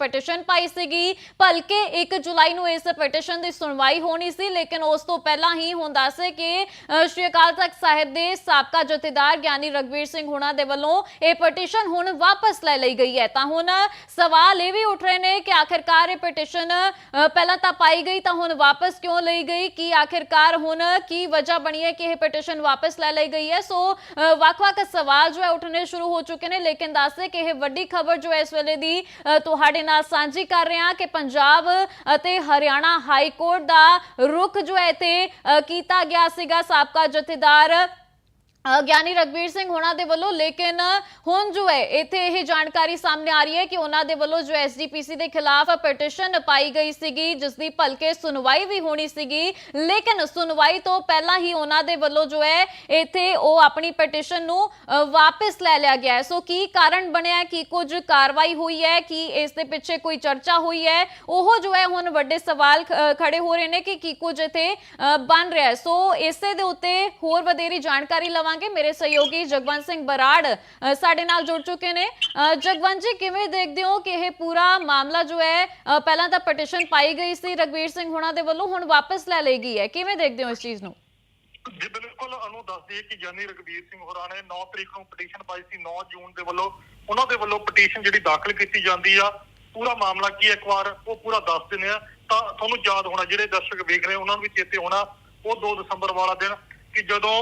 Petition ਪਾਈ ਸੀਗੀ ਭਲਕੇ 1 ਜੁਲਾਈ ਨੂੰ ਇਸ ਪਟੀਸ਼ਨ ਦੀ ਸੁਣਵਾਈ ਹੋਣੀ ਸੀ ਲੇਕਿਨ ਉਸ ਤੋਂ ਪਹਿਲਾਂ ਹੀ ਹੁਣ ਦੱਸੇ ਕਿ ਅ, ਸ਼੍ਰੀ ਅਕਾਲ ਤਖਤ ਸਾਹਿਬ ਦੇ ਸਾਬਕਾ ਜਥੇਦਾਰ ਗਿਆਨੀ ਰਗਵੀਰ ਸਿੰਘ ਹੁਣਾਂ ਦੇ ਵੱਲੋਂ ਇਹ ਪਟੀਸ਼ਨ ਹੁਣ ਵਾਪਸ ਲੈ ਲਈ ਗਈ ਹੈ ਤਾਂ ਹੁਣ ਸਵਾਲ ਇਹ ਵੀ ਉੱਠ ਰਹੇ ਨੇ ਕਿ ਆਖਿਰਕਾਰ ਇਹ ਪਟੀਸ਼ਨ ਅ, ਪਹਿਲਾਂ ਤਾਂ ਪਾਈ ਗਈ ਤਾਂ ਹੁਣ ਵਾਪਸ ਕਿਉਂ ਲਈ ਗਈ ਕੀ ਆਖਿਰਕਾਰ ਹੁਣ ਕੀ ਵਜ੍ਹਾ ਬਣੀ ਹੈ ਕਿ ਇਹ ਪਟੀਸ਼ਨ ਵਾਪਸ ਲੈ ਲਈ ਗਈ ਹੈ ਸੋ ਅ, ਵੱਖ-ਵੱਖ ਸਵਾਲ ਜੋ ਹੈ ਉੱਠਣੇ ਸ਼ੁਰੂ ਹੋ ਚੁੱਕੇ ਨੇ ਲੇਕਿਨ ਦੱਸਦੇ ਕਿ ਇਹ ਵੱਡੀ ਖਬਰ ਜੋ ਹੈ ਇਸ ਵੇਲੇ ਦੀ ਅ, ਤੁਹਾਡੇ ਨਾਲ ਸਾਂਝੀ ਕਰ ਰਹੇ ਹਾਂ ਕਿ ਪੰਜਾਬ ਅਤੇ ਹਰਿਆਣਾ ਹਾਈ ਕੋਰਟ ਦਾ ਰੁਖ ਜੋ ਹੈ ਇੱਥੇ ਅ, ਕੀਤਾ ਗਿਆ ਸੀਗਾ ਸਾਬਕਾ ਜਥੇਦਾਰ ਗਿਆਨੀ ਰਗਵੀਰ ਸਿੰਘ ਹੋਣਾ ਦੇ ਵੱਲੋਂ ਲੇਕਿਨ ਹੁਣ ਜੋ ਹੈ ਇੱਥੇ ਇਹ ਜਾਣਕਾਰੀ ਸਾਹਮਣੇ ਆ ਰਹੀ ਹੈ ਕਿ ਉਹਨਾਂ ਦੇ ਵੱਲੋਂ ਜੋ ਐਸਜੀਪੀਸੀ ਦੇ ਖਿਲਾਫ ਪਟੀਸ਼ਨ ਪਾਈ ਗਈ ਸੀਗੀ ਜਿਸ ਦੀ ਭਲਕੇ ਸੁਣਵਾਈ ਵੀ ਹੋਣੀ ਸੀਗੀ। ਲੇਕਿਨ ਸੁਣਵਾਈ ਤੋਂ ਪਹਿਲਾਂ ਹੀ ਉਹਨਾਂ ਦੇ ਵੱਲੋਂ ਜੋ ਹੈ ਇੱਥੇ ਉਹ ਆਪਣੀ ਪਟੀਸ਼ਨ ਨੂੰ ਅ, ਵਾਪਸ ਲੈ ਲਿਆ ਗਿਆ ਹੈ। ਸੋ ਕੀ ਕਾਰਨ ਬਣਿਆ ਹੈ ਕਿ ਕੁਝ ਕਾਰਵਾਈ ਹੋਈ ਹੈ ਕਿ ਇਸ ਦੇ ਪਿੱਛੇ ਕੋਈ ਚਰਚਾ ਹੋਈ ਹੈ? ਉਹ ਜੋ ਹੈ ਹੁਣ ਵੱਡੇ ਸਵਾਲ ਖੜੇ ਹੋ ਰਹੇ ਨੇ ਕਿ ਕੀ ਕੁਝ ਇੱਥੇ ਬਣ ਰਿਹਾ ਹੈ। ਸੋ ਇਸੇ ਦੇ ਉੱਤੇ ਹੋਰ ਵਧੇਰੀ ਜਾਣਕਾਰੀ ਲਵਾਂ ਲਵਾਂਗੇ ਮੇਰੇ ਸਹਿਯੋਗੀ ਜਗਵੰਤ ਸਿੰਘ ਬਰਾੜ ਸਾਡੇ ਨਾਲ ਜੁੜ ਚੁੱਕੇ ਨੇ। ਜਗਵੰਤ ਜੀ ਕਿਵੇਂ ਦੇਖਦੇ ਹੋ ਕਿ ਇਹ ਪੂਰਾ ਮਾਮਲਾ ਜੋ ਹੈ ਪਹਿਲਾਂ ਤਾਂ ਪਟੀਸ਼ਨ ਪਾਈ ਗਈ ਸੀ ਰਗਵੀਰ ਸਿੰਘ ਹੋਣਾ ਦੇ ਵੱਲੋਂ ਹੁਣ ਵਾਪਸ ਲੈ ਲਈ ਗਈ ਹੈ। ਕਿਵੇਂ ਦੇਖਦੇ ਹੋ ਇਸ ਚੀਜ਼ ਨੂੰ? ਜੀ ਬਿਲਕੁਲ ਅਨੂ ਦੱਸ ਦਈਏ ਕਿ ਗਿਆਨੀ ਰਗਵੀਰ ਸਿੰਘ ਹੋਰਾਂ ਨੇ 9 ਤਰੀਕ ਨੂੰ ਪਟੀਸ਼ਨ ਪਾਈ ਸੀ 9 ਜੂਨ ਦੇ ਵੱਲੋਂ। ਉਹਨਾਂ ਦੇ ਵੱਲੋਂ ਪਟੀਸ਼ਨ ਜਿਹੜੀ ਦਾਖਲ ਕੀਤੀ ਜਾਂਦੀ ਆ। ਪੂਰਾ ਮਾਮਲਾ ਕੀ ਹੈ, ਇੱਕ ਵਾਰ ਉਹ ਪੂਰਾ ਦੱਸ ਦਿੰਦੇ ਆ। ਤਾਂ ਤੁਹਾਨੂੰ ਯਾਦ ਹੋਣਾ ਜਿਹੜੇ ਦਰਸ਼ਕ ਵੇਖ ਰਹੇ ਉਹਨਾਂ ਨੂੰ ਵੀ ਚੇਤੇ ਹੋਣਾ ਉਹ 2 ਦਸੰਬਰ ਵਾਲਾ ਦਿਨ ਕਿ ਜਦੋਂ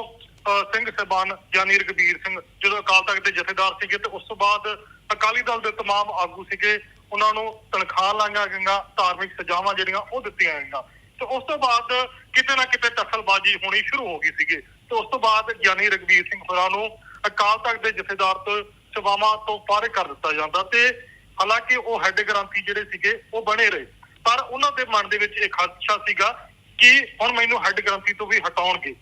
ਸਿੰਘ ਸਬਾਨ ਗਿਆਨੀ ਰਗਵੀਰ ਸਿੰਘ ਜਦੋਂ ਅਕਾਲ ਤਖਤ ਦੇ ਜਥੇਦਾਰ ਸੀਗੇ ਤੇ ਉਸ ਤੋਂ ਬਾਅਦ ਅਕਾਲੀ ਦਲ ਦੇ तमाम ਆਗੂ ਸੀਗੇ ਉਹਨਾਂ ਨੂੰ ਤਨਖਾਹ ਲਾਈਆਂ ਗਈਆਂ ਧਾਰਮਿਕ ਸਜ਼ਾਵਾਂ ਜਿਹੜੀਆਂ ਉਹ ਦਿੱਤੀਆਂ ਗਈਆਂ ਤੇ ਉਸ ਤੋਂ ਬਾਅਦ ਕਿਤੇ ਨਾ ਕਿਤੇ ਟੱਸਲਬਾਜ਼ੀ ਹੋਣੀ ਸ਼ੁਰੂ ਹੋ ਗਈ ਸੀਗੀ ਤੇ ਉਸ ਤੋਂ ਬਾਅਦ ਗਿਆਨੀ ਰਗਵੀਰ ਸਿੰਘ ਹੋਰਾਂ ਨੂੰ ਅਕਾਲ ਤਖਤ ਦੇ ਜਥੇਦਾਰ ਤੋਂ ਸੇਵਾਵਾਂ ਤੋਂ ਫਾਰਿਗ ਕਰ ਦਿੱਤਾ ਜਾਂਦਾ ਤੇ ਹਾਲਾਂਕਿ ਉਹ ਹੈੱਡ ਗ੍ਰੰਥੀ ਜਿਹੜੇ ਸੀਗੇ ਉਹ ਬਣੇ ਰਹੇ ਪਰ ਉਹਨਾਂ ਦੇ ਮਨ ਦੇ ਵਿੱਚ ਇੱਕ ਖਦਸ਼ਾ ਸੀਗਾ ਕਿ ਹੁਣ ਮੈਨੂੰ ਹੈੱਡ ਗ੍ਰੰਥੀ ਤੋਂ ਵੀ ਹਟਾਉਣਗੇ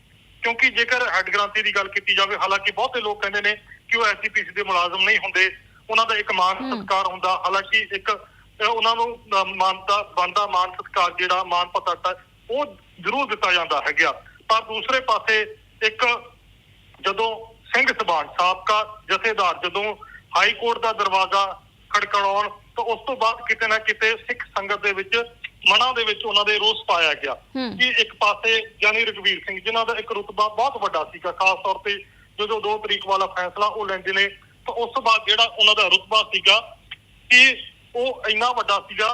ਕਿਉਂਕਿ ਜੇਕਰ ਹੈੱਡ ਗ੍ਰੰਥੀ ਦੀ ਗੱਲ ਕੀਤੀ ਜਾਵੇ ਹਾਲਾਂਕਿ ਬਹੁਤੇ ਲੋਕ ਕਹਿੰਦੇ ਨੇ ਕਿ ਉਹ ਐਸਜੀਪੀਸੀ ਦੇ ਮੁਲਾਜ਼ਮ ਨਹੀਂ ਹੁੰਦੇ। ਉਹਨਾਂ ਦਾ ਇੱਕ ਮਾਨ ਸਤਿਕਾਰ ਹੁੰਦਾ। ਹਾਲਾਂਕਿ ਇੱਕ ਉਹਨਾਂ ਨੂੰ ਮਾਨਤਾ ਬੰਦਾ ਮਾਨ ਸਤਿਕਾਰ ਜਿਹੜਾ ਮਾਨ ਪਤਾਟਾ ਉਹ ਜ਼ਰੂਰ ਦਿੱਤਾ ਜਾਂਦਾ ਹੈਗਾ। ਪਰ ਦੂਸਰੇ ਪਾਸੇ ਇੱਕ ਜਦੋਂ ਸਿੰਘ ਸਬਾਨ ਸਾਬਕਾ ਜਥੇਦਾਰ ਜਦੋਂ ਹਾਈ ਕੋਰਟ ਦਾ ਦਰਵਾਜ਼ਾ ਖੜਕੜਾਉਣ ਤਾਂ ਉਸ ਤੋਂ ਬਾਅਦ ਕਿਤੇ ਨਾ ਕਿਤੇ ਸਿੱਖ ਸੰਗਤ ਦੇ ਵਿੱਚ ਮਨਾਂ ਦੇ ਵਿੱਚ ਉਹਨਾਂ ਦੇ ਰੋਸ ਪਾਇਆ ਗਿਆ। ਕਿ ਇੱਕ ਪਾਸੇ ਗਿਆਨੀ ਰਗਵੀਰ ਸਿੰਘ ਜਿਨ੍ਹਾਂ ਦਾ ਇੱਕ ਰੁਤਬਾ ਬਹੁਤ ਵੱਡਾ ਸੀਗਾ ਖਾਸ ਤੌਰ ਤੇ ਜਦੋਂ 2 ਤਰੀਕ ਵਾਲਾ ਫੈਸਲਾ ਉਹ ਲੈਂਦੇ ਨੇ ਤਾਂ ਉਸ ਤੋਂ ਬਾਅਦ ਜਿਹੜਾ ਉਹਨਾਂ ਦਾ ਰੁਤਬਾ ਸੀਗਾ ਕਿ ਉਹ ਇੰਨਾ ਵੱਡਾ ਸੀਗਾ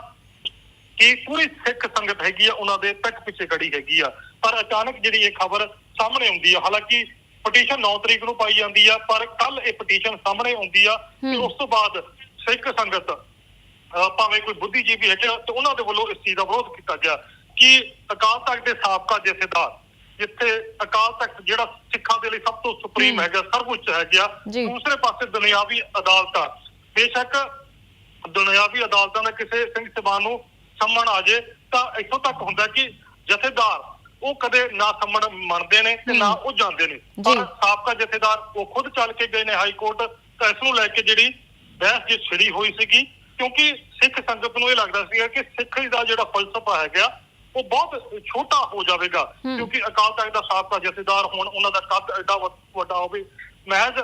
ਕਿ ਪੂਰੀ ਸਿੱਖ ਸੰਗਤ ਹੈਗੀ ਆ ਉਹਨਾਂ ਦੇ ਪਿੱਠ ਪਿੱਛੇ ਖੜੀ ਹੈਗੀ ਆ ਪਰ ਅਚਾਨਕ ਜਿਹੜੀ ਇਹ ਖਬਰ ਸਾਹਮਣੇ ਆਉਂਦੀ ਆ ਹਾਲਾਂਕਿ ਪਟੀਸ਼ਨ 9 ਤਰੀਕ ਨੂੰ ਪਾਈ ਜਾਂਦੀ ਆ ਪਰ ਕੱਲ ਇਹ ਪਟੀਸ਼ਨ ਸਾਹਮਣੇ ਆਉਂਦੀ ਆ ਤੇ। ਉਸ ਤੋਂ ਬਾਅਦ ਸਿੱਖ ਸੰਗਤ ਭਾਵੇਂ ਕੋਈ ਬੁੱਧੀਜੀਵੀ ਹੈ ਜਿਹੜਾ ਤੇ ਉਹਨਾਂ ਦੇ ਵੱਲੋਂ ਇਸ ਚੀਜ਼ ਦਾ ਵਿਰੋਧ ਕੀਤਾ ਗਿਆ ਕਿ ਅਕਾਲ ਤਖਤ ਦੇ ਸਾਬਕਾ ਜਥੇਦਾਰ ਜਿੱਥੇ ਅਕਾਲ ਤਖਤ ਜਿਹੜਾ ਸਿੱਖਾਂ ਦੇ ਲਈ ਸਭ ਤੋਂ ਸੁਪਰੀਮ। ਹੈਗਾ ਸਰਵਉੱਚ ਹੈਗਾ। ਦੂਸਰੇ ਪਾਸੇ ਦੁਨਿਆਵੀ ਅਦਾਲਤਾਂ ਬੇਸ਼ੱਕ ਦੁਨਿਆਵੀ ਅਦਾਲਤਾਂ ਦਾ ਕਿਸੇ ਸਿੰਘ ਸਭਾ ਨੂੰ ਸੰਮਣ ਆ ਜੇ ਤਾਂ ਇੱਥੋਂ ਤੱਕ ਹੁੰਦਾ ਕਿ ਜਥੇਦਾਰ ਉਹ ਕਦੇ ਨਾ ਸੰਮਣ ਮੰਨਦੇ ਨੇ ਤੇ ਨਾ। ਉਹ ਜਾਂਦੇ ਨੇ। ਪਰ ਸਾਬਕਾ ਜਥੇਦਾਰ ਉਹ ਖੁਦ ਚੱਲ ਕੇ ਗਏ ਨੇ ਹਾਈ ਕੋਰਟ ਤਾਂ ਇਸ ਨੂੰ ਲੈ ਕੇ ਜਿਹੜੀ ਬਹਿਸ ਜੀ ਛਿੜੀ ਹੋਈ ਸੀਗੀ ਕਿਉਂਕਿ ਸਿੱਖ ਸੰਗਤ ਨੂੰ ਇਹ ਲੱਗਦਾ ਸੀਗਾ ਕਿ ਸਿੱਖੀ ਦਾ ਜਿਹੜਾ ਫਲਸਫਾ ਹੈਗਾ ਉਹ ਬਹੁਤ ਛੋਟਾ ਹੋ ਜਾਵੇਗਾ। ਕਿਉਂਕਿ ਅਕਾਲ ਤਖਤ ਦਾ ਸਾਬਕਾ ਜਥੇਦਾਰ ਹੁਣ ਉਹਨਾਂ ਦਾ ਕੱਦ ਐਡਾ ਵੱਡਾ ਹੋਵੇ ਮਹਿਜ਼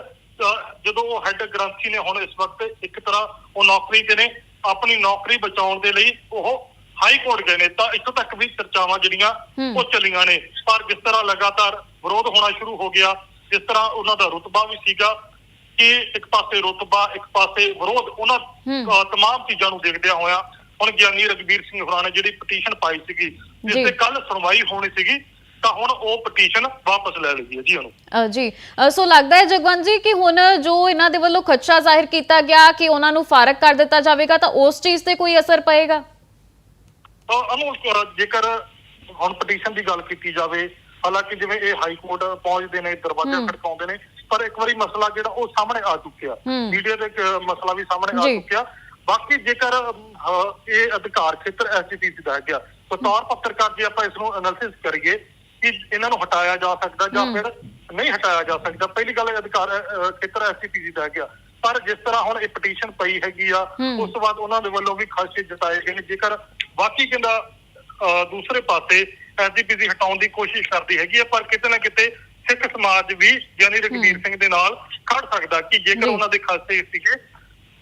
ਜਦੋਂ ਉਹ ਹੈੱਡ ਗ੍ਰੰਥੀ ਨੇ ਹੁਣ ਇਸ ਵਕਤ ਇੱਕ ਤਰ੍ਹਾਂ ਉਹ ਨੌਕਰੀ ਤੇ ਨੇ ਆਪਣੀ ਨੌਕਰੀ ਬਚਾਉਣ ਦੇ ਲਈ ਉਹ ਹਾਈ ਕੋਰਟ ਗਏ ਨੇ ਤਾਂ ਇੱਥੋਂ ਤੱਕ ਵੀ ਚਰਚਾਵਾਂ ਜਿਹੜੀਆਂ। ਉਹ ਚੱਲੀਆਂ ਨੇ ਪਰ ਜਿਸ ਤਰ੍ਹਾਂ ਲਗਾਤਾਰ ਵਿਰੋਧ ਹੋਣਾ ਸ਼ੁਰੂ ਹੋ ਗਿਆ ਜਿਸ ਤਰ੍ਹਾਂ ਉਹਨਾਂ ਦਾ ਰੁਤਬਾ ਵੀ ਸੀਗਾ ਕਿ ਇੱਕ ਪਾਸੇ ਰੁਤਬਾ ਇੱਕ ਪਾਸੇ ਵਿਰੋਧ ਉਹਨਾਂ ਤਮਾਮ ਚੀਜ਼ਾਂ ਨੂੰ ਦੇਖਦਿਆਂ ਹੋਇਆ ਹੁਣ ਗਿਆਨੀ ਰਗਵੀਰ ਸਿੰਘ ਹੋਰਾਂ ਨੇ ਜਿਹੜੀ ਪਟੀਸ਼ਨ ਪਾਈ ਸੀਗੀ ਜਿਸ। ਤੇ ਕੱਲ ਸੁਣਵਾਈ ਹੋਣੀ ਸੀਗੀ ਤਾਂ ਹੁਣ ਉਹ ਪਟੀਸ਼ਨ ਵਾਪਸ ਲੈ ਲਈ ਹੈ ਜੀ ਉਹਨੂੰ ਜੀ ਸੋ ਲੱਗਦਾ ਹੈ ਜਗਵੰਤ ਜੀ ਕਿ ਹੁਣ ਜੋ ਇਹਨਾਂ ਦੇ ਵੱਲੋਂ ਖਦਸ਼ਾ ਜ਼ਾਹਿਰ ਕੀਤਾ ਗਿਆ ਕਿ ਉਹਨਾਂ ਨੂੰ ਫਾਰਗ ਕਰ ਦਿੱਤਾ ਜਾਵੇਗਾ ਤਾਂ ਉਸ ਚੀਜ਼ ਤੇ ਕੋਈ ਅਸਰ ਪਏਗਾ ਤਾਂ ਅਨੂ ਅਹ ਜੇਕਰ ਹੁਣ ਪਟੀਸ਼ਨ ਦੀ ਗੱਲ ਕੀਤੀ ਜਾਵੇ ਹਾਲਾਂਕਿ ਜਿਵੇਂ ਇਹ ਹਾਈ ਕੋਰਟ ਪਹੁੰਚਦੇ ਨੇ ਦਰਵਾਜ਼ਾ। ਖੜਕਾਉਂਦੇ ਨੇ ਪਰ ਇੱਕ ਵਾਰੀ ਮਸਲਾ ਜਿਹੜਾ ਉਹ ਸਾਹਮਣੇ ਆ ਚੁੱਕਿਆ। ਮੀਡੀਆ ਦੇ ਇੱਕ ਮਸਲਾ ਵੀ ਸਾਹਮਣੇ ਆ। ਚੁੱਕਿਆ ਬਾਕੀ ਜੇਕਰ ਇਹ ਅਧਿਕਾਰ ਖੇਤਰ ਐਸਜੀਪੀਸੀ ਦਾ ਹੈਗਾ ਬਤੌਰ ਪੱਤਰਕਾਰ ਜੇ ਆਪਾਂ ਇਸ ਨੂੰ ਐਨਾਲਿਸਿਸ ਕਰੀਏ ਕਿ ਇਹਨਾਂ ਨੂੰ ਹਟਾਇਆ ਜਾ ਸਕਦਾ ਜਾਂ। ਫਿਰ ਨਹੀਂ ਹਟਾਇਆ ਜਾ ਸਕਦਾ ਪਹਿਲੀ ਗੱਲ ਇਹ ਅਧਿਕਾਰ ਖੇਤਰ ਐਸਜੀਪੀਸੀ ਦਾ ਹੈਗਾ ਪਰ ਜਿਸ ਤਰ੍ਹਾਂ ਹੁਣ ਇਹ ਪਟੀਸ਼ਨ ਪਈ ਹੈਗੀ ਆ। ਉਸ ਤੋਂ ਬਾਅਦ ਉਹਨਾਂ ਦੇ ਵੱਲੋਂ ਵੀ ਖਰਚੇ ਜਤਾਏ ਗਏ ਨੇ ਜੇਕਰ ਬਾਕੀ ਕਹਿੰਦਾ ਦੂਸਰੇ ਪਾਸੇ ਐਸਜੀਪੀਸੀ ਹਟਾਉਣ ਦੀ ਕੋਸ਼ਿਸ਼ ਕਰਦੀ ਹੈਗੀ ਹੈ ਪਰ ਕਿਤੇ ਨਾ ਕਿਤੇ ਸਿੱਖ ਸਮਾਜ ਵੀ ਯਾਨੀ ਰਗਵੀਰ ਸਿੰਘ ਦੇ ਨਾਲ ਖੜ ਸਕਦਾ ਕਿ। ਜੇਕਰ ਉਹਨਾਂ ਦੇ ਖਾਸੇ ਸੀਗੇ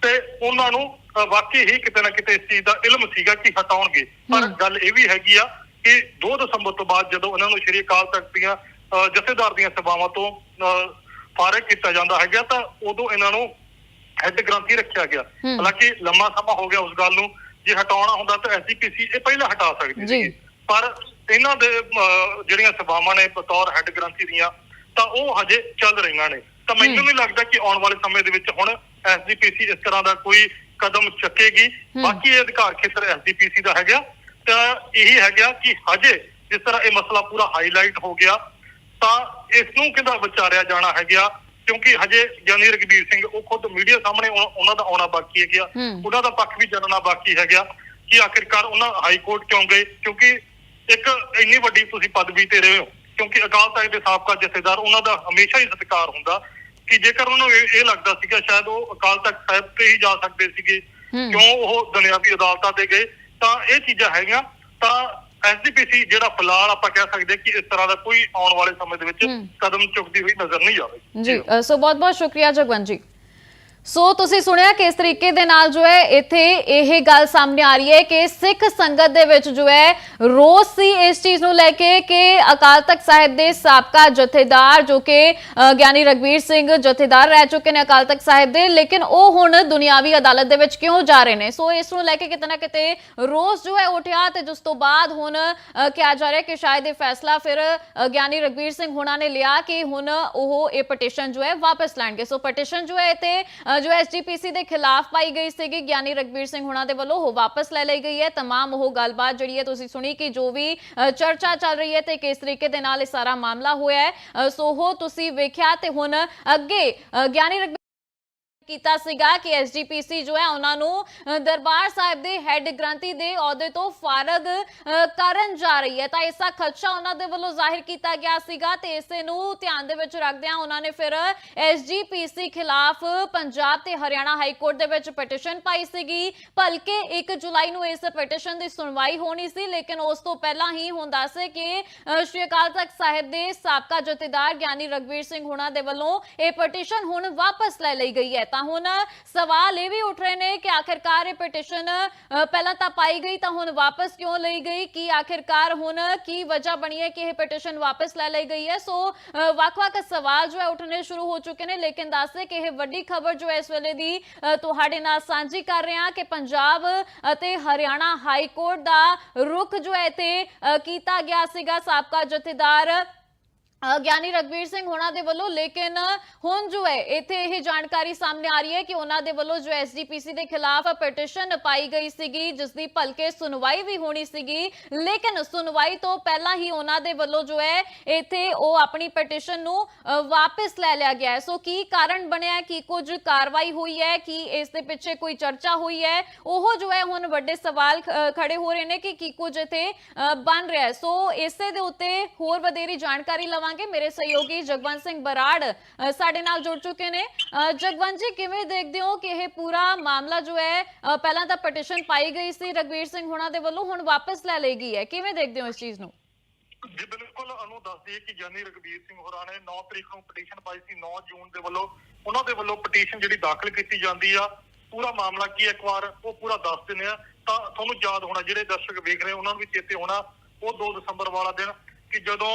ਤੇ ਉਹਨਾਂ ਨੂੰ ਵਾਕਈ ਹੀ ਕਿਤੇ ਨਾ ਕਿਤੇ ਇਸ ਚੀਜ਼ ਦਾ ਇਲਮ ਸੀਗਾ ਕਿ ਹਟਾਉਣਗੇ ਪਰ ਗੱਲ ਇਹ ਵੀ ਹੈਗੀ ਆ ਕਿ 2 ਦਸੰਬਰ ਤੋਂ ਬਾਅਦ ਜਦੋਂ ਉਹਨਾਂ ਨੂੰ ਸ਼੍ਰੀ ਅਕਾਲ ਤਖਤ ਦੀਆਂ ਜਥੇਦਾਰ ਦੀਆਂ ਸਭਾਵਾਂ ਤੋਂ ਫਾਰਗ ਕੀਤਾ ਜਾਂਦਾ ਹੈਗਾ ਤਾਂ ਉਦੋਂ ਇਹਨਾਂ ਨੂੰ ਹੈੱਡ ਗ੍ਰੰਥੀ ਰੱਖਿਆ ਗਿਆ। ਹਾਲਾਂਕਿ ਲੰਮਾ ਸਮਾਂ ਹੋ ਗਿਆ ਉਸ ਗੱਲ ਨੂੰ ਜੇ ਹਟਾਉਣਾ ਹੁੰਦਾ ਤਾਂ ਐਸਜੀਪੀਸੀ ਇਹ ਪਹਿਲਾਂ ਹਟਾ ਸਕਦੀ। ਸੀ ਪਰ ਇਹਨਾਂ ਦੇ ਜਿਹੜੀਆਂ ਸਭਾਵਾਂ ਨੇ ਬਤੌਰ ਹੈੱਡ ਗ੍ਰੰਥੀ ਦੀਆਂ ਤਾਂ ਉਹ ਹਜੇ ਚੱਲ ਰਹੀਆਂ ਨੇ। ਤਾਂ ਮੈਨੂੰ ਨਹੀਂ ਲੱਗਦਾ ਕਿ ਆਉਣ ਵਾਲੇ ਸਮੇਂ ਦੇ ਵਿੱਚ ਹੁਣ ਐਸਜੀਪੀਸੀ ਇਸ ਤਰ੍ਹਾਂ ਦਾ ਕੋਈ ਕਦਮ ਚੱਕੇਗੀ। ਬਾਕੀ ਇਹ ਅਧਿਕਾਰ ਖੇਤਰ ਐਸਜੀਪੀਸੀ ਦਾ ਹੈਗਾ। ਤਾਂ ਇਹੀ ਹੈਗਾ ਕਿ ਹਜੇ ਜਿਸ ਤਰ੍ਹਾਂ ਇਹ ਮਸਲਾ ਪੂਰਾ ਹਾਈਲਾਈਟ ਹੋ ਗਿਆ ਤਾਂ ਇਸ ਨੂੰ ਕਿਹਦਾ ਵਿਚਾਰਿਆ ਜਾਣਾ ਹੈਗਾ? ਕਿਉਂਕਿ ਹਜੇ ਗਿਆਨੀ ਰਗਵੀਰ ਸਿੰਘ ਉਹ ਖੁਦ ਮੀਡੀਆ ਸਾਹਮਣੇ ਉਹ- ਉਹਨਾਂ ਦਾ ਆਉਣਾ ਬਾਕੀ ਹੈਗਾ। ਹੂੰ। ਉਹਨਾਂ ਦਾ ਪੱਖ ਵੀ ਜਾਣਨਾ ਬਾਕੀ ਹੈਗਾ ਕਿ ਆਖਿਰਕਾਰ ਉਹਨਾਂ ਹਾਈ ਕੋਰਟ ਕਿਉਂ ਗਏ? ਕਿਉਂਕਿ ਇੱਕ ਇੰਨੀ ਵੱਡੀ ਤੁਸੀਂ ਪਦਵੀ ਤੇ ਰਹੇ ਹੋ ਕਿਉਂਕਿ ਅਕਾਲ ਤਖਤ ਦੇ ਸਾਬਕਾ ਜਥੇਦਾਰ ਉਹਨਾਂ ਦਾ ਹਮੇਸ਼ਾ ਹੀ ਸਤਿਕਾਰ ਹੁੰਦਾ ਕਿ ਜੇਕਰ ਉਹਨਾਂ ਨੂੰ ਇਹ ਲੱਗਦਾ ਸੀਗਾ ਸ਼ਾਇਦ ਉਹ ਅਕਾਲ ਤਖਤ ਸਾਹਿਬ ਤੇ ਹੀ ਜਾ ਸਕਦੇ ਸੀਗੇ। ਕਿਉਂ ਉਹ ਦੁਨਿਆਵੀ ਅਦਾਲਤਾਂ ਤੇ ਗਏ ਤਾਂ ਇਹ ਚੀਜ਼ਾਂ ਹੈਗੀਆਂ ਤਾਂ ਐਸਜੀਪੀਸੀ ਜਿਹੜਾ ਫਿਲਹਾਲ ਆਪਾਂ ਕਹਿ ਸਕਦੇ ਕਿ ਇਸ ਤਰ੍ਹਾਂ ਦਾ ਕੋਈ ਆਉਣ ਵਾਲੇ ਸਮੇਂ ਦੇ ਵਿੱਚ। ਕਦਮ ਚੁੱਕਦੀ ਹੋਈ ਨਜ਼ਰ ਨਹੀਂ ਆਵੇਗੀ ਜੀ ਸੋ ਬਹੁਤ ਬਹੁਤ ਸ਼ੁਕਰੀਆ ਜਗਵੰਤ ਜੀ ਸੋ ਤੁਸੀਂ ਸੁਣਿਆ ਕਿਸ ਤਰੀਕੇ ਦੇ ਨਾਲ ਜੋ ਹੈ ਇੱਥੇ ਇਹ ਗੱਲ ਸਾਹਮਣੇ ਆ ਰਹੀ ਹੈ ਕਿ ਸਿੱਖ ਸੰਗਤ ਦੇ ਵਿੱਚ ਜੋ ਹੈ ਰੋਸ ਸੀ ਇਸ ਚੀਜ਼ ਨੂੰ ਲੈ ਕੇ ਕਿ ਅਕਾਲ ਤਖਤ ਸਾਹਿਬ ਦੇ ਸਾਬਕਾ ਜਥੇਦਾਰ ਜੋ ਕਿ ਗਿਆਨੀ ਰਗਵੀਰ ਸਿੰਘ ਜਥੇਦਾਰ ਰਹਿ ਚੁੱਕੇ ਨੇ ਅਕਾਲ ਤਖਤ ਸਾਹਿਬ ਦੇ, ਲੇਕਿਨ ਉਹ ਹੁਣ ਦੁਨਿਆਵੀ ਅਦਾਲਤ ਦੇ ਵਿੱਚ ਕਿਉਂ ਜਾ ਰਹੇ ਨੇ? ਸੋ ਇਸ ਨੂੰ ਲੈ ਕੇ ਕਿਤੇ ਨਾ ਕਿਤੇ ਰੋਸ ਜੋ ਹੈ ਉਠਿਆ ਤੇ ਜਿਸ ਤੋਂ ਬਾਅਦ ਹੁਣ ਕਿਹਾ ਜਾ ਰਿਹਾ ਕਿ ਸ਼ਾਇਦ ਇਹ ਫੈਸਲਾ ਫਿਰ ਗਿਆਨੀ ਰਗਵੀਰ ਸਿੰਘ ਹੁਣਾਂ ਨੇ ਲਿਆ ਕਿ ਹੁਣ ਉਹ ਇਹ ਪਟੀਸ਼ਨ ਜੋ ਹੈ ਵਾਪਸ ਲੈਣਗੇ। ਸੋ ਪਟੀਸ਼ਨ ਜੋ ਹੈ ਤੇ ਜੋ ਐਸਜੀਪੀਸੀ ਦੇ ਖਿਲਾਫ ਪਾਈ ਗਈ ਸੀਗੀ ਗਿਆਨੀ ਰਗਵੀਰ ਸਿੰਘ ਹੁਣਾਂ ਦੇ ਵੱਲੋਂ ਉਹ ਵਾਪਸ ਲੈ ਲਈ ਗਈ ਹੈ तमाम ਉਹ ਗੱਲਬਾਤ ਜਿਹੜੀ ਹੈ ਤੁਸੀਂ ਸੁਣੀ ਕਿ ਜੋ ਵੀ ਅ, ਚਰਚਾ ਚੱਲ ਰਹੀ ਹੈ ਤੇ ਕਿਸ ਤਰੀਕੇ ਦੇ ਨਾਲ ਇਹ ਸਾਰਾ ਮਾਮਲਾ ਹੋਇਆ ਹੈ ਅ, ਸੋ ਉਹ ਤੁਸੀਂ ਵੇਖਿਆ ਤੇ ਹੁਣ ਅੱਗੇ ਅ, ਗਿਆਨੀ ਰਗਵੀਰ ਕੀਤਾ ਸੀਗਾ ਕਿ ਐਸਜੀਪੀਸੀ ਜੋ ਹੈ ਉਹਨਾਂ ਨੂੰ ਦਰਬਾਰ ਸਾਹਿਬ ਦੇ ਹੈੱਡ ਗ੍ਰੰਥੀ ਦੇ ਅਹੁਦੇ ਤੋਂ ਫਾਰਗ ਕਰਨ ਜਾ ਰਹੀ ਹੈ। ਤਾਂ ਇਸ ਦਾ ਉਹਨਾਂ ਦੇ ਵੱਲੋਂ ਜ਼ਾਹਿਰ ਕੀਤਾ ਗਿਆ ਸੀਗਾ ਤੇ ਇਸੇ ਨੂੰ ਧਿਆਨ ਦੇ ਵਿੱਚ ਰੱਖਦਿਆਂ ਉਹਨਾਂ ਨੇ ਫਿਰ ਐਸਜੀਪੀਸੀ ਖਿਲਾਫ ਪੰਜਾਬ ਤੇ ਹਰਿਆਣਾ ਹਾਈ ਕੋਰਟ ਦੇ ਵਿੱਚ ਪਟੀਸ਼ਨ ਪਾਈ ਸੀਗੀ। ਭਲਕੇ 1 ਜੁਲਾਈ ਨੂੰ ਇਸ ਪਟੀਸ਼ਨ ਦੀ ਸੁਣਵਾਈ ਹੋਣੀ ਸੀ, ਲੇਕਿਨ ਉਸ ਤੋਂ ਪਹਿਲਾਂ ਹੀ ਹੁਣ ਸੀ ਕਿ ਸ਼੍ਰੀ ਅਕਾਲ ਤਖਤ ਸਾਹਿਬ ਦੇ ਸਾਬਕਾ ਜਥੇਦਾਰ ਗਿਆਨੀ ਰਗਵੀਰ ਸਿੰਘ ਹੁਣਾ ਦੇ ਵੱਲੋਂ ਇਹ ਪਟੀਸ਼ਨ ਹੁਣ ਵਾਪਸ ਲੈ ਲਈ ਗਈ ਹੈ। ਤਾਂ ਹੁਣ ਸਵਾਲ ਇਹ ਵੀ ਉੱਠ ਰਹੇ ਨੇ ਕਿ ਆਖਿਰਕਾਰ ਇਹ ਪਟੀਸ਼ਨ ਪਹਿਲਾਂ ਤਾਂ ਪਾਈ ਗਈ, ਤਾਂ ਹੁਣ ਵਾਪਸ ਕਿਉਂ ਲਈ ਗਈ? ਕੀ ਆਖਿਰਕਾਰ ਹੁਣ ਕੀ ਵਜ੍ਹਾ ਬਣੀ ਹੈ ਕਿ ਇਹ ਪਟੀਸ਼ਨ ਵਾਪਸ ਲੈ ਲਈ ਗਈ ਹੈ? ਸੋ ਵੱਖ-ਵੱਖ ਸਵਾਲ ਜੋ ਹੈ ਉੱਠਣੇ ਸ਼ੁਰੂ ਹੋ ਚੁੱਕੇ ਨੇ, ਲੇਕਿਨ ਦੱਸਦੇ ਕਿ ਇਹ ਵੱਡੀ ਖਬਰ ਜੋ ਹੈ ਇਸ ਵੇਲੇ ਦੀ ਤੁਹਾਡੇ ਨਾਲ ਸਾਂਝੀ ਕਰ ਰਹੇ ਹਾਂ ਕਿ ਪੰਜਾਬ ਅਤੇ ਹਰਿਆਣਾ ਹਾਈ ਕੋਰਟ ਦਾ ਰੁਖ ਜੋ ਹੈ ਤੇ ਕੀਤਾ ਗਿਆ ਸੀਗਾ ਸਾਬਕਾ ਜਥੇਦਾਰ ਗਿਆਨੀ ਰਗਵੀਰ ਸਿੰਘ ਹੋਣਾ ਦੇ ਵੱਲੋਂ ਲੇਕਿਨ ਹੁਣ ਜੋ ਹੈ ਇੱਥੇ ਇਹ ਜਾਣਕਾਰੀ ਸਾਹਮਣੇ ਆ ਰਹੀ ਹੈ ਕਿ ਉਹਨਾਂ ਦੇ ਵੱਲੋਂ ਜੋ ਐਸਜੀਪੀਸੀ ਦੇ ਖਿਲਾਫ ਪਟੀਸ਼ਨ ਪਾਈ ਗਈ ਸੀਗੀ ਜਿਸ ਦੀ ਭਲਕੇ ਸੁਣਵਾਈ ਵੀ ਹੋਣੀ ਸੀਗੀ। ਲੇਕਿਨ ਸੁਣਵਾਈ ਤੋਂ ਪਹਿਲਾਂ ਹੀ ਉਹਨਾਂ ਦੇ ਵੱਲੋਂ ਜੋ ਹੈ ਇੱਥੇ ਉਹ ਆਪਣੀ ਪਟੀਸ਼ਨ ਨੂੰ ਅ, ਵਾਪਸ ਲੈ ਲਿਆ ਗਿਆ ਹੈ। ਸੋ ਕੀ ਕਾਰਨ ਬਣਿਆ ਹੈ ਕਿ ਕੁਝ ਕਾਰਵਾਈ ਹੋਈ ਹੈ ਕਿ ਇਸ ਦੇ ਪਿੱਛੇ ਕੋਈ ਚਰਚਾ ਹੋਈ ਹੈ? ਉਹ ਜੋ ਹੈ ਹੁਣ ਵੱਡੇ ਸਵਾਲ ਖੜੇ ਹੋ ਰਹੇ ਨੇ ਕਿ ਕੀ ਕੁਝ ਇੱਥੇ ਬਣ ਰਿਹਾ ਹੈ। ਸੋ ਇਸੇ ਦੇ ਉੱਤੇ ਹੋਰ ਵਧੇਰੀ ਜਾਣਕਾਰੀ ਲਵਾਂ ਲਵਾਂਗੇ ਮੇਰੇ ਸਹਿਯੋਗੀ ਜਗਵੰਤ ਸਿੰਘ ਬਰਾੜ ਸਾਡੇ ਨਾਲ ਜੁੜ ਚੁੱਕੇ ਨੇ। ਜਗਵੰਤ ਜੀ ਕਿਵੇਂ ਦੇਖਦੇ ਹੋ ਕਿ ਇਹ ਪੂਰਾ ਮਾਮਲਾ ਜੋ ਹੈ ਪਹਿਲਾਂ ਤਾਂ ਪਟੀਸ਼ਨ ਪਾਈ ਗਈ ਸੀ ਰਗਵੀਰ ਸਿੰਘ ਹੁਣਾਂ ਦੇ ਵੱਲੋਂ ਹੁਣ ਵਾਪਸ ਲੈ ਲਈ ਗਈ ਹੈ। ਕਿਵੇਂ ਦੇਖਦੇ ਹੋ ਇਸ ਚੀਜ਼ ਨੂੰ? ਜੀ ਬਿਲਕੁਲ ਅਨੂ ਦੱਸਦੀ ਹੈ ਕਿ ਗਿਆਨੀ ਰਗਵੀਰ ਸਿੰਘ ਹੋਰਾਂ ਨੇ 9 ਤਰੀਕ ਨੂੰ ਪਟੀਸ਼ਨ ਪਾਈ ਸੀ 9 ਜੂਨ ਦੇ ਵੱਲੋਂ। ਉਹਨਾਂ ਦੇ ਵੱਲੋਂ ਪਟੀਸ਼ਨ ਜਿਹੜੀ ਦਾਖਲ ਕੀਤੀ ਜਾਂਦੀ ਆ। ਪੂਰਾ ਮਾਮਲਾ ਕੀ ਹੈ, ਇੱਕ ਵਾਰ ਉਹ ਪੂਰਾ ਦੱਸ ਦਿੰਦੇ ਆ। ਤਾਂ ਤੁਹਾਨੂੰ ਯਾਦ ਹੋਣਾ ਜਿਹੜੇ ਦਰਸ਼ਕ ਵੇਖ ਰਹੇ ਉਹਨਾਂ ਨੂੰ ਵੀ ਚੇਤੇ ਹੋਣਾ ਉਹ 2 ਦਸੰਬਰ ਵਾਲਾ ਦਿਨ ਕਿ ਜਦੋਂ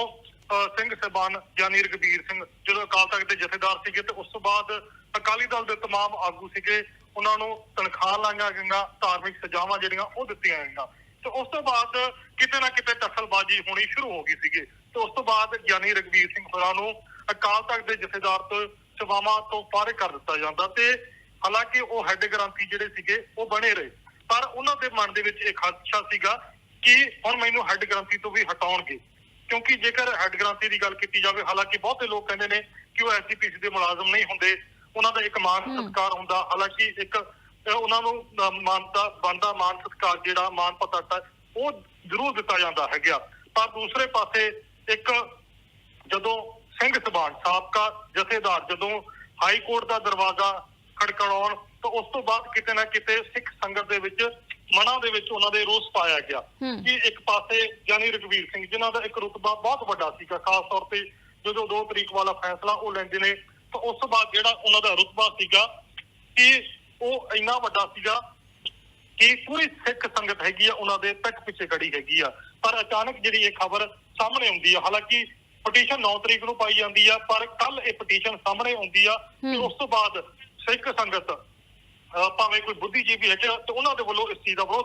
ਸਿੰਘ ਸਬਾਨ ਗਿਆਨੀ ਰਗਵੀਰ ਸਿੰਘ ਜਦੋਂ ਅਕਾਲ ਤਖਤ ਦੇ ਜਥੇਦਾਰ ਸੀਗੇ ਤੇ ਉਸ ਤੋਂ ਬਾਅਦ ਅਕਾਲੀ ਦਲ ਦੇ तमाम ਆਗੂ ਸੀਗੇ ਉਹਨਾਂ ਨੂੰ ਤਨਖਾਹ ਲਾਈਆਂ ਗਈਆਂ ਧਾਰਮਿਕ ਸਜ਼ਾਵਾਂ ਜਿਹੜੀਆਂ ਉਹ ਦਿੱਤੀਆਂ ਗਈਆਂ ਤੇ ਉਸ ਤੋਂ ਬਾਅਦ ਕਿਤੇ ਨਾ ਕਿਤੇ ਟੱਸਲਬਾਜ਼ੀ ਹੋਣੀ ਸ਼ੁਰੂ ਹੋ ਗਈ ਸੀਗੇ ਤੇ ਉਸ ਤੋਂ ਬਾਅਦ ਗਿਆਨੀ ਰਗਵੀਰ ਸਿੰਘ ਹੋਰਾਂ ਨੂੰ ਅਕਾਲ ਤਖਤ ਦੇ ਜਥੇਦਾਰ ਤੋਂ ਸੇਵਾਵਾਂ ਤੋਂ ਫਾਰਿਗ ਕਰ ਦਿੱਤਾ ਜਾਂਦਾ ਤੇ ਹਾਲਾਂਕਿ ਉਹ ਹੈੱਡ ਗ੍ਰੰਥੀ ਜਿਹੜੇ ਸੀਗੇ ਉਹ ਬਣੇ ਰਹੇ ਪਰ ਉਹਨਾਂ ਦੇ ਮਨ ਦੇ ਵਿੱਚ ਇੱਕ ਖਦਸ਼ਾ ਸੀਗਾ ਕਿ ਹੁਣ ਮੈਨੂੰ ਹੈੱਡ ਗ੍ਰੰਥੀ ਤੋਂ ਵੀ ਹਟਾਉਣਗੇ ਕਿਉਂਕਿ ਜੇਕਰ ਹੈੱਡ ਗ੍ਰੰਥੀ ਦੀ ਗੱਲ ਕੀਤੀ ਜਾਵੇ ਹਾਲਾਂਕਿ ਬਹੁਤੇ ਲੋਕ ਕਹਿੰਦੇ ਨੇ ਕਿ ਉਹ ਐਸਜੀਪੀਸੀ ਦੇ ਮੁਲਾਜ਼ਮ ਨਹੀਂ ਹੁੰਦੇ। ਉਹਨਾਂ ਦਾ ਇੱਕ ਮਾਨ ਸਤਿਕਾਰ ਹੁੰਦਾ। ਹਾਲਾਂਕਿ ਇੱਕ ਉਹਨਾਂ ਨੂੰ ਮਾਨਤਾ ਬੰਦਾ ਮਾਨ ਸਤਿਕਾਰ ਜਿਹੜਾ ਮਾਨ ਪਤਾਟਾ ਉਹ ਜ਼ਰੂਰ ਦਿੱਤਾ ਜਾਂਦਾ ਹੈਗਾ। ਪਰ ਦੂਸਰੇ ਪਾਸੇ ਇੱਕ ਜਦੋਂ ਸਿੰਘ ਸਬਾਨ ਸਾਬਕਾ ਜਥੇਦਾਰ ਜਦੋਂ ਹਾਈ ਕੋਰਟ ਦਾ ਦਰਵਾਜ਼ਾ ਖੜਕੜਾਉਣ ਤਾਂ ਉਸ ਤੋਂ ਬਾਅਦ ਕਿਤੇ ਨਾ ਕਿਤੇ ਸਿੱਖ ਸੰਗਤ ਦੇ ਵਿੱਚ ਮਨਾਂ ਦੇ ਵਿੱਚ ਉਹਨਾਂ ਦੇ ਰੋਸ ਪਾਇਆ ਗਿਆ ਕਿ ਇੱਕ ਪਾਸੇ ਜਾਨੀ ਰਗਵੀਰ ਸਿੰਘ ਜਿਨ੍ਹਾਂ ਦਾ ਇੱਕ ਰੁਤਬਾ ਬਹੁਤ ਵੱਡਾ ਸੀਗਾ ਖਾਸ ਤੌਰ ਤੇ ਜਦੋਂ 2 ਤਰੀਕ ਵਾਲਾ ਫੈਸਲਾ ਉਹ ਲੈਂਦੇ ਨੇ ਤਾਂ ਉਸ ਤੋਂ ਬਾਅਦ ਜਿਹੜਾ ਉਹਨਾਂ ਦਾ ਰੁਤਬਾ ਸੀਗਾ ਕਿ ਉਹ ਇੰਨਾ ਵੱਡਾ ਸੀਗਾ ਕਿ ਪੂਰੀ ਸਿੱਖ ਸੰਗਤ ਹੈਗੀ ਆ ਉਹਨਾਂ ਦੇ ਤੱਕ ਪਿੱਛੇ ਖੜੀ ਹੈਗੀ ਆ। ਪਰ ਅਚਾਨਕ ਜਿਹੜੀ ਇਹ ਖਬਰ ਸਾਹਮਣੇ ਆਉਂਦੀ ਆ ਹਾਲਾਂਕਿ ਪਟੀਸ਼ਨ 9 ਤਰੀਕ ਨੂੰ ਪਾਈ ਜਾਂਦੀ ਆ ਪਰ ਕੱਲ ਇਹ ਪਟੀਸ਼ਨ ਸਾਹਮਣੇ ਆਉਂਦੀ ਆ ਤੇ ਉਸ ਤੋਂ ਬਾਅਦ ਸਿੱਖ ਸੰਗਤ ਭਾਵੇਂ ਕੋਈ ਬੁੱਧੀ ਬੁੱਧੀਜੀਵੀ ਹੈਗੇ ਆ ਤੇ ਉਹਨਾਂ ਦੇ ਵੱਲੋਂ ਇਸ ਚੀਜ਼ ਦਾ ਬਹੁਤ